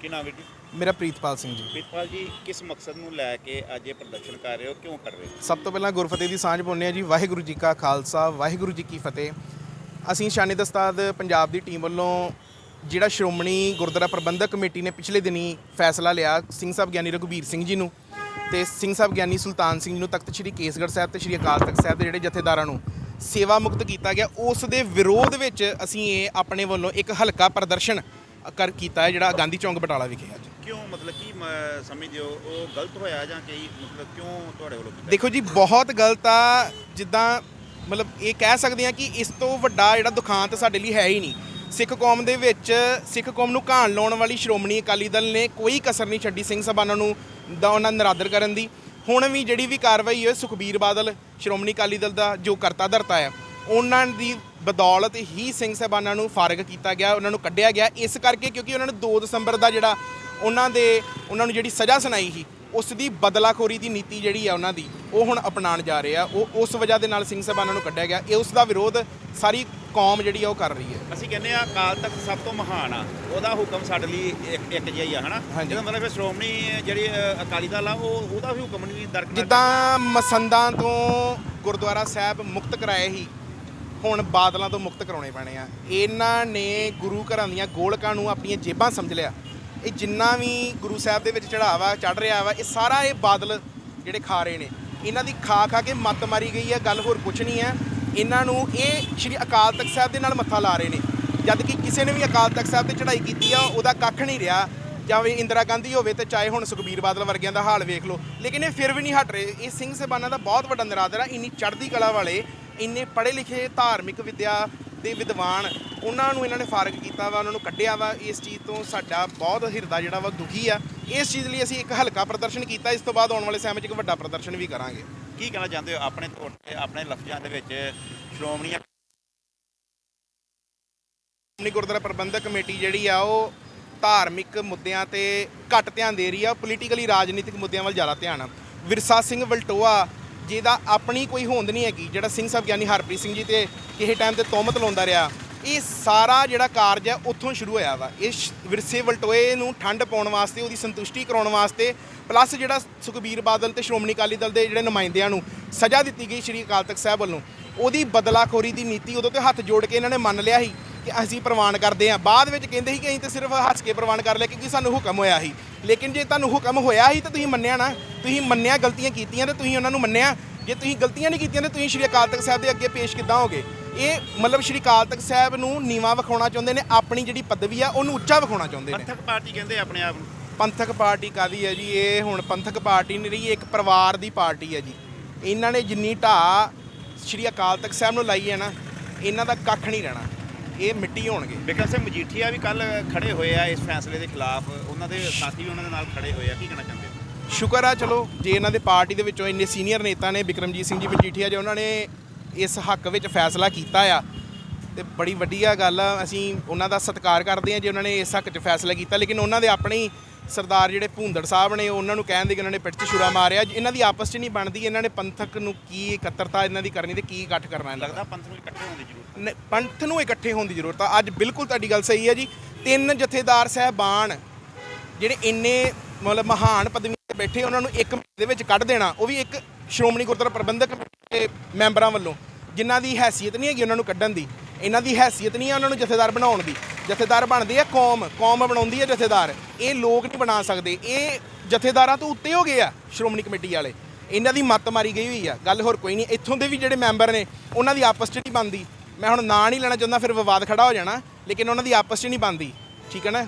ਕੀ ਨਾਮ ਹੈ ਜੀ? ਮੇਰਾ ਪ੍ਰੀਤਪਾਲ ਸਿੰਘ ਜੀ। ਪ੍ਰਿਤਪਾਲ ਜੀ ਕਿਸ ਮਕਸਦ ਨੂੰ ਲੈ ਕੇ ਅੱਜ ਇਹ ਪ੍ਰਦਰਸ਼ਨ ਕਰ ਰਹੇ ਹੋ? ਕਿਉਂ ਕਰ ਰਹੇ ਹੋ? ਸਭ ਤੋਂ ਪਹਿਲਾਂ ਗੁਰਫਤਿਹ ਦੀ ਸਾਂਝ ਪਾਉਂਦੇ ਹਾਂ ਜੀ। ਵਾਹਿਗੁਰੂ ਜੀ ਕਾ ਖਾਲਸਾ ਵਾਹਿਗੁਰੂ ਜੀ ਕੀ ਫਤਿਹ। ਅਸੀਂ ਸ਼ਾਨੇ ਦਸਤਾਦ ਪੰਜਾਬ ਦੀ ਟੀਮ ਵੱਲੋਂ ਜਿਹੜਾ ਸ਼੍ਰੋਮਣੀ ਗੁਰਦੁਆਰਾ ਪ੍ਰਬੰਧਕ ਕਮੇਟੀ ਨੇ ਪਿਛਲੇ ਦਿਨੀ ਫੈਸਲਾ ਲਿਆ ਸਿੰਘ ਸਾਹਿਬ ਗਿਆਨੀ ਰਘੁਬੀਰ ਸਿੰਘ ਜੀ ਨੂੰ ਤੇ ਸਿੰਘ ਸਾਹਿਬ ਗਿਆਨੀ ਸੁਲਤਾਨ ਸਿੰਘ ਜੀ ਨੂੰ ਤਖਤ ਸ੍ਰੀ ਕੇਸਗੜ੍ਹ ਸਾਹਿਬ ਤੇ ਸ੍ਰੀ ਅਕਾਲ ਤਖਤ ਸਾਹਿਬ ਦੇ ਜਿਹੜੇ ਜਥੇਦਾਰਾਂ ਨੂੰ ਸੇਵਾ ਮੁਕਤ ਕੀਤਾ ਗਿਆ ਉਸ ਦੇ ਵਿਰੋਧ ਵਿੱਚ ਅਸੀਂ ਇਹ ਆਪਣੇ ਵੱਲੋਂ ਇੱਕ ਹਲਕਾ ਪ੍ਰਦਰਸ਼ਨ ਕਰ ਕੀਤਾ ਹੈ ਜਿਹੜਾ ਗਾਂਧੀ ਚੌਂਕ ਬਟਾਲਾ ਵਿਖੇ ਅੱਜ। ਕਿਉਂ ਮਤਲਬ ਕੀ ਸਮਝਦੇ ਹੋ ਉਹ ਗਲਤ ਹੋਇਆ ਜਾਂ ਕਿ ਮਤਲਬ ਕਿਉਂ ਤੁਹਾਡੇ ਵੱਲੋਂ ਦੇਖੋ ਜੀ ਬਹੁਤ ਗਲਤ ਆ ਜਿੱਦਾਂ ਮਤਲਬ ਇਹ ਕਹਿ ਸਕਦੇ ਆ ਕਿ ਇਸ ਤੋਂ ਵੱਡਾ ਜਿਹੜਾ ਦੁਖਾਂਤ ਸਾਡੇ ਲਈ ਹੈ ਹੀ ਨਹੀਂ। ਸਿੱਖ ਕੌਮ ਦੇ ਵਿੱਚ ਸਿੱਖ ਕੌਮ ਨੂੰ ਘਾਣ ਲਾਉਣ ਵਾਲੀ ਸ਼੍ਰੋਮਣੀ ਅਕਾਲੀ ਦਲ ਨੇ ਕੋਈ ਕਸਰ ਨਹੀਂ ਛੱਡੀ ਸਿੰਘ ਸਭਾਨਾਂ ਨੂੰ ਦਾ ਉਹਨਾਂ ਨਰਾਦਰ ਕਰਨ ਦੀ। ਹੁਣ ਵੀ ਜਿਹੜੀ ਵੀ ਕਾਰਵਾਈ ਹੈ ਸੁਖਬੀਰ ਬਾਦਲ ਸ਼੍ਰੋਮਣੀ ਅਕਾਲੀ ਦਲ ਦਾ ਜੋ ਕਰਤਾ ਧਰਤਾ ਹੈ ਉਹਨਾਂ ਦੀ ਬਦੌਲਤ ਹੀ ਸਿੰਘ ਸਾਹਿਬਾਨਾਂ ਨੂੰ ਫਾਰਗ ਕੀਤਾ ਗਿਆ ਉਹਨਾਂ ਨੂੰ ਕੱਢਿਆ ਗਿਆ। ਇਸ ਕਰਕੇ ਕਿਉਂਕਿ ਉਹਨਾਂ ਨੇ 2 ਦਸੰਬਰ ਦਾ ਜਿਹੜਾ ਉਹਨਾਂ ਦੇ ਉਹਨਾਂ ਨੂੰ ਜਿਹੜੀ ਸਜ਼ਾ ਸੁਣਾਈ ਸੀ ਉਸ ਦੀ ਬਦਲਾਖੋਰੀ ਦੀ ਨੀਤੀ ਜਿਹੜੀ ਆ ਉਹਨਾਂ ਦੀ ਉਹ ਹੁਣ ਅਪਣਾਉਣ ਜਾ ਰਹੇ ਆ। ਉਹ ਉਸ ਵਜ੍ਹਾ ਦੇ ਨਾਲ ਸਿੰਘ ਸਾਹਿਬਾਨਾਂ ਨੂੰ ਕੱਢਿਆ ਗਿਆ। ਇਹ ਉਸ ਦਾ ਵਿਰੋਧ ਸਾਰੀ ਕੌਮ ਜਿਹੜੀ ਆ ਉਹ ਕਰ ਰਹੀ ਹੈ। ਅਸੀਂ ਕਹਿੰਦੇ ਆ ਅਕਾਲ ਤਖਤ ਸਭ ਤੋਂ ਮਹਾਨ ਆ। ਉਹਦਾ ਹੁਕਮ ਸਾਡੇ ਲਈ ਇੱਕ ਇੱਕ ਜਿਹਾ ਹੀ ਆ ਹਨਾ? ਹਾਂਜੀ। ਇਹਦਾ ਮਤਲਬ ਫਿਰ ਸ਼੍ਰੋਮਣੀ ਜਿਹੜੀ ਅਕਾਲੀ ਦਲ ਆ ਉਹ ਉਹਦਾ ਵੀ ਹੁਕਮ ਨਹੀਂ ਦਰਕਨਾਰ ਜਿੱਦਾਂ ਮਸੰਦਾਂ ਤੋਂ ਗੁਰਦੁਆਰਾ ਸਾਹਿਬ ਮੁਕਤ ਕਰਾਏ ਸੀ ਹੁਣ ਬਾਦਲਾਂ ਤੋਂ ਮੁਕਤ ਕਰਾਉਣੇ ਪੈਣੇ ਆ। ਇਹਨਾਂ ਨੇ ਗੁਰੂ ਘਰਾਂ ਦੀਆਂ ਗੋਲਕਾਂ ਨੂੰ ਆਪਣੀਆਂ ਜੇਬਾਂ ਸਮਝ ਲਿਆ। ਇਹ ਜਿੰਨਾ ਵੀ ਗੁਰੂ ਸਾਹਿਬ ਦੇ ਵਿੱਚ ਚੜਾਵਾ ਚੜ ਰਿਹਾ ਵਾ, ਇਹ ਸਾਰਾ ਇਹ ਬਾਦਲ ਜਿਹੜੇ ਖਾ ਰਹੇ ਨੇ। ਇਹਨਾਂ ਦੀ ਖਾ ਖਾ ਕੇ ਮੱਤ ਮਾਰੀ ਗਈ ਹੈ ਗੱਲ ਹੋਰ ਕੁਛ ਨਹੀਂ ਹੈ ਇਹਨਾਂ ਨੂੰ ਇਹ ਸ਼੍ਰੀ ਅਕਾਲ ਤਖਤ ਸਾਹਿਬ ਦੇ ਨਾਲ ਮੱਥਾ ਲਾ ਰਹੇ ਨੇ। ਜਦ ਕਿ ਕਿਸੇ ਨੇ ਵੀ ਅਕਾਲ ਤਖਤ ਸਾਹਿਬ ਤੇ ਚੜ੍ਹਾਈ ਕੀਤੀ ਆ, ਉਹਦਾ ਕੱਖ ਨਹੀਂ ਰਿਹਾ। ਚਾਹੇ ਇੰਦਰਾ ਗਾਂਧੀ ਹੋਵੇ ਤੇ ਚਾਹੇ ਹੁਣ ਸੁਖਬੀਰ ਬਾਦਲ ਵਰਗਿਆਂ ਦਾ ਹਾਲ ਵੇਖ ਲਓ। ਲੇਕਿਨ ਇਹ ਫਿਰ ਵੀ ਨਹੀਂ ਹਟ ਰਹੇ। ਇਹ ਸਿੰਘ ਸਾਹਿਬਾਨਾਂ ਦਾ ਬਹੁਤ ਵੱਡਾ ਨਿਰਾਦਰ ਆ। ਇੰਨੀ ਚੜ੍ਹਦੀ ਕਲਾ ਵਾਲੇ ਇੰਨੇ ਪੜ੍ਹੇ ਲਿਖੇ ਧਾਰਮਿਕ ਵਿਦਿਆ ਦੇ ਵਿਦਵਾਨ ਉਹਨਾਂ ਨੂੰ ਇਹਨਾਂ ਨੇ ਫਾਰਗ ਕੀਤਾ ਵਾ ਉਹਨਾਂ ਨੂੰ ਕੱਢਿਆ ਵਾ। ਇਸ ਚੀਜ਼ ਤੋਂ ਸਾਡਾ ਬਹੁਤ ਹਿਰਦਾ ਜਿਹੜਾ ਵਾ ਦੁਖੀ ਆ। ਇਸ ਚੀਜ਼ ਲਈ ਅਸੀਂ ਇੱਕ ਹਲਕਾ ਪ੍ਰਦਰਸ਼ਨ ਕੀਤਾ। ਇਸ ਤੋਂ ਬਾਅਦ ਆਉਣ ਵਾਲੇ ਸਮੇਂ 'ਚ ਇੱਕ ਵੱਡਾ ਪ੍ਰਦਰਸ਼ਨ ਵੀ ਕਰਾਂਗੇ। ਕੀ ਕਹਿਣਾ ਚਾਹੁੰਦੇ ਹੋ? ਆਪਣੇ ਤੌਰ ਤੇ ਆਪਣੇ ਲਫ਼ਜ਼ਾਂ ਦੇ ਵਿੱਚ ਸ਼੍ਰੋਮਣੀ ਸ਼੍ਰੋਮਣੀ ਗੁਰਦੁਆਰਾ ਪ੍ਰਬੰਧਕ ਕਮੇਟੀ ਜਿਹੜੀ ਆ ਉਹ ਧਾਰਮਿਕ ਮੁੱਦਿਆਂ ਤੇ ਘੱਟ ਧਿਆਨ ਦੇ ਰਹੀ ਆ। ਪੋਲੀਟੀਕਲੀ ਰਾਜਨੀਤਿਕ ਮੁੱਦਿਆਂ ਵੱਲ ਜ਼ਿਆਦਾ ਧਿਆਨ ਆ। ਵਿਰਸਾ ਸਿੰਘ ਵਲਟੋਆ ਜਿਹਦਾ ਆਪਣੀ ਕੋਈ ਹੋਂਦ ਨਹੀਂ ਹੈਗੀ, ਜਿਹੜਾ ਸਿੰਘ ਸਾਹਿਬ ਗਿਆਨੀ ਹਰਪ੍ਰੀਤ ਸਿੰਘ ਜੀ ਤੇ ਕਿਸੇ ਟਾਈਮ ਤੇ ਤੋਮਤ ਲਾਉਂਦਾ ਰਿਹਾ, ਇਹ ਸਾਰਾ ਜਿਹੜਾ ਕਾਰਜ ਹੈ ਉੱਥੋਂ ਸ਼ੁਰੂ ਹੋਇਆ ਵਾ। ਇਹ ਸ਼- ਵਿਰਸੇ ਵਲਟੋਏ ਨੂੰ ਠੰਡ ਪਾਉਣ ਵਾਸਤੇ, ਉਹਦੀ ਸੰਤੁਸ਼ਟੀ ਕਰਾਉਣ ਵਾਸਤੇ ਪਲੱਸ ਜਿਹੜਾ ਸੁਖਬੀਰ ਬਾਦਲ ਤੇ ਸ਼੍ਰੋਮਣੀ ਅਕਾਲੀ ਦਲ ਦੇ ਜਿਹੜੇ ਨੁਮਾਇੰਦਿਆਂ ਨੂੰ ਸਜ਼ਾ ਦਿੱਤੀ ਗਈ ਸ਼੍ਰੀ ਅਕਾਲ ਤਖਤ ਸਾਹਿਬ ਵੱਲੋਂ। ਉਹਦੀ ਬਦਲਾਖੋਰੀ ਦੀ ਨੀਤੀ ਉਦੋਂ ਤੇ ਹੱਥ ਜੋੜ ਕੇ ਇਹਨਾਂ ਨੇ ਮੰਨ ਲਿਆ ਸੀ ਕਿ ਅਸੀਂ ਪ੍ਰਵਾਨ ਕਰਦੇ ਹਾਂ। ਬਾਅਦ ਵਿੱਚ ਕਹਿੰਦੇ ਸੀ ਕਿ ਅਸੀਂ ਤਾਂ ਸਿਰਫ ਹੱਸ ਕੇ ਪ੍ਰਵਾਨ ਕਰ ਲਿਆ, ਕਿਉਂਕਿ ਸਾਨੂੰ ਹੁਕਮ ਹੋਇਆ ਸੀ। ਲੇਕਿਨ ਜੇ ਤੁਹਾਨੂੰ ਹੁਕਮ ਹੋਇਆ ਸੀ ਤਾਂ ਤੁਸੀਂ ਮੰਨਿਆ ਨਾ। ਤੁਸੀਂ ਮੰਨਿਆ ਗਲਤੀਆਂ ਕੀਤੀਆਂ ਤੇ ਤੁਸੀਂ ਉਹਨਾਂ ਨੂੰ ਮੰਨਿਆ। ਜੇ ਤੁਸੀਂ ਗਲਤੀਆਂ ਨਹੀਂ ਕੀਤੀਆਂ ਤੇ ਤੁਸੀਂ ਸ਼੍ਰੀ ਅਕਾਲ ਤਖਤ ਸਾਹਿਬ ਦੇ ਅੱਗੇ ਪੇਸ਼ ਕਿੱਦਾਂ ਹੋਗੇ? ਇਹ ਮਤਲਬ ਸ਼੍ਰੀ ਅਕਾਲ ਤਖਤ ਸਾਹਿਬ ਨੂੰ ਨੀਵਾ ਵਿਖਾਉਣਾ ਚਾਹੁੰਦੇ ਨੇ ਆਪਣੀ ਜਿਹੜੀ ਪਦਵੀ ਆ ਉਹਨੂੰ ਉੱਚਾ ਵਿਖਾਉਣਾ ਚਾਹੁੰਦੇ ਨੇ। ਪੰਥਕ ਪਾਰਟੀ ਕਹਿੰਦੇ ਆਪਣੇ ਆਪ ਨੂੰ। ਪੰਥਕ ਪਾਰਟੀ ਕਾਦੀ ਹੈ ਜੀ? ਇਹ ਹੁਣ ਪੰਥਕ ਪਾਰਟੀ ਨਹੀਂ ਰਹੀ ਇੱਕ ਪਰਿਵਾਰ ਦੀ ਪਾਰਟੀ ਹੈ ਜੀ। ਇਹਨਾਂ ਨੇ ਜਿੰਨੀ ਢਾਹ ਸ਼੍ਰੀ ਅਕਾਲ ਤਖਤ ਸਾਹਿਬ ਨੂੰ ਲਾਈ ਹੈ ਨਾ ਇਹਨਾਂ ਦਾ ਕੱਖ ਨਹੀਂ ਰਹਿਣਾ। ਇਹ ਮਿੱਟੀ ਹੋਣਗੇ। ਬਿਕਰਮ ਸਿੰਘ ਮਜੀਠੀਆ ਵੀ ਕੱਲ ਖੜੇ ਹੋਏ ਆ ਇਸ ਫੈਸਲੇ ਦੇ ਖਿਲਾਫ। ਉਹਨਾਂ ਦੇ ਸਾਥੀ ਵੀ ਉਹਨਾਂ ਦੇ ਨਾਲ ਖੜੇ ਹੋਏ ਆ। ਕੀ ਕਹਿਣਾ ਚਾਹੁੰਦੇ ਹੋ? ਸ਼ੁਕਰ ਆ ਚਲੋ ਜੇ ਇਹਨਾਂ ਦੇ ਪਾਰਟੀ ਦੇ ਵਿੱਚੋਂ ਇੰਨੇ ਸੀਨੀਅਰ ਨੇਤਾ ਨੇ ਬਿਕਰਮਜੀਤ ਸਿੰਘ ਜੀ ਮਜੀਠੀਆ ਜੇ ਉਹਨਾਂ ਨੇ ਇਸ ਹੱਕ ਵਿੱਚ ਫੈਸਲਾ ਕੀਤਾ ਆ। ਤੇ ਬੜੀ ਵੱਡੀਆ ਗੱਲ ਆ ਅਸੀਂ ਉਹਨਾਂ ਦਾ ਸਤਿਕਾਰ ਕਰਦੇ ਆ ਜੇ ਉਹਨਾਂ ਨੇ ਇਸ ਹੱਕ 'ਚ ਫੈਸਲਾ ਕੀਤਾ। ਲੇਕਿਨ ਉਹਨਾਂ ਦੇ ਆਪਣੇ ਸਰਦਾਰ ਜਿਹੜੇ ਭੂੰਦੜ ਸਾਹਿਬ ਨੇ ਉਹਨਾਂ ਨੂੰ ਕਹਿੰਦੇ ਕਿ ਉਹਨਾਂ ਨੇ ਪਿੱਠ 'ਚ ਛੁਰਾ ਮਾਰਿਆ। ਇਹਨਾਂ ਦੀ ਆਪਸ 'ਚ ਨਹੀਂ ਬਣਦੀ ਇਹਨਾਂ ਨੇ ਪੰਥਕ ਨੂੰ ਕੀ ਇਕੱਤਰਤਾ ਇਹਨਾਂ ਦੀ ਕਰਨੀ ਤੇ ਕੀ ਇਕੱਠ ਕਰਨਾ ਇਹਨਾਂ ਦਾ। ਲੱਗਦਾ ਪੰਥ ਨੂੰ ਇਕੱਠੇ ਹੋਣ ਦੀ ਜ਼ਰੂਰਤ ਹੈ। ਪੰਥ ਨੂੰ ਇਕੱਠੇ ਹੋਣ ਦੀ ਜ਼ਰੂਰਤ ਆ। ਅੱਜ ਬਿਲਕੁਲ ਤੁਹਾਡੀ ਗੱਲ ਸਹੀ ਹੈ ਜੀ। ਤਿੰਨ ਜਥੇਦਾਰ ਸਹਿਬਾਨ ਜਿਹੜੇ ਇੰਨੇ ਮਤਲਬ ਮਹਾਨ ਪਦਵੀਆਂ ਤੇ ਬੈਠੇ ਉਹਨਾਂ ਨੂੰ ਇੱਕ ਮਹੀਨੇ ਦੇ ਵਿੱਚ ਕੱਢ ਦੇਣਾ ਉਹ ਵੀ ਇੱਕ ਸ਼੍ਰੋਮਣੀ ਗੁਰਦੁਆਰਾ ਪ੍ਰਬੰਧਕ ਦੇ ਮੈਂਬਰਾਂ ਵੱਲੋਂ। ਜਿਨ੍ਹਾਂ ਦੀ ਹੈਸੀਅਤ ਨਹੀਂ ਹੈਗੀ ਉਹਨਾਂ ਨੂੰ ਕੱਢਣ ਦੀ। ਇਹਨਾਂ ਦੀ ਹੈਸੀਅਤ ਨਹੀਂ ਹੈ ਉਹਨਾਂ ਨੂੰ ਜਥੇਦਾਰ ਬਣਾਉਣ ਦੀ। ਜਥੇਦਾਰ ਬਣਦੇ ਆ, ਕੌਮ ਕੌਮ ਬਣਾਉਂਦੀ ਹੈ ਜਥੇਦਾਰ। ਇਹ ਲੋਕ ਨਹੀਂ ਬਣਾ ਸਕਦੇ। ਇਹ ਜਥੇਦਾਰਾਂ ਤੋਂ ਉੱਤੇ ਹੋ ਗਏ ਆ, ਸ਼੍ਰੋਮਣੀ ਕਮੇਟੀ ਵਾਲੇ। ਇਹਨਾਂ ਦੀ ਮੱਤ ਮਾਰੀ ਗਈ ਹੋਈ ਆ। ਗੱਲ ਹੋਰ ਕੋਈ ਨਹੀਂ, ਇੱਥੋਂ ਦੇ ਵੀ ਜਿਹੜੇ ਮੈਂਬਰ ਨੇ, ਉਹਨਾਂ ਦੀ ਆਪਸ 'ਚ ਨਹੀਂ ਬਣਦੀ। ਮੈਂ ਹੁਣ ਨਾਂ ਨਹੀਂ ਲੈਣਾ ਚਾਹੁੰਦਾ, ਫਿਰ ਵਿਵਾਦ ਖੜਾ ਹੋ ਜਾਣਾ, ਲੇਕਿਨ ਉਹਨਾਂ ਦੀ ਆਪਸ 'ਚ ਨਹੀਂ ਬਣਦੀ। ਠੀਕ ਹੈ ਨਾ?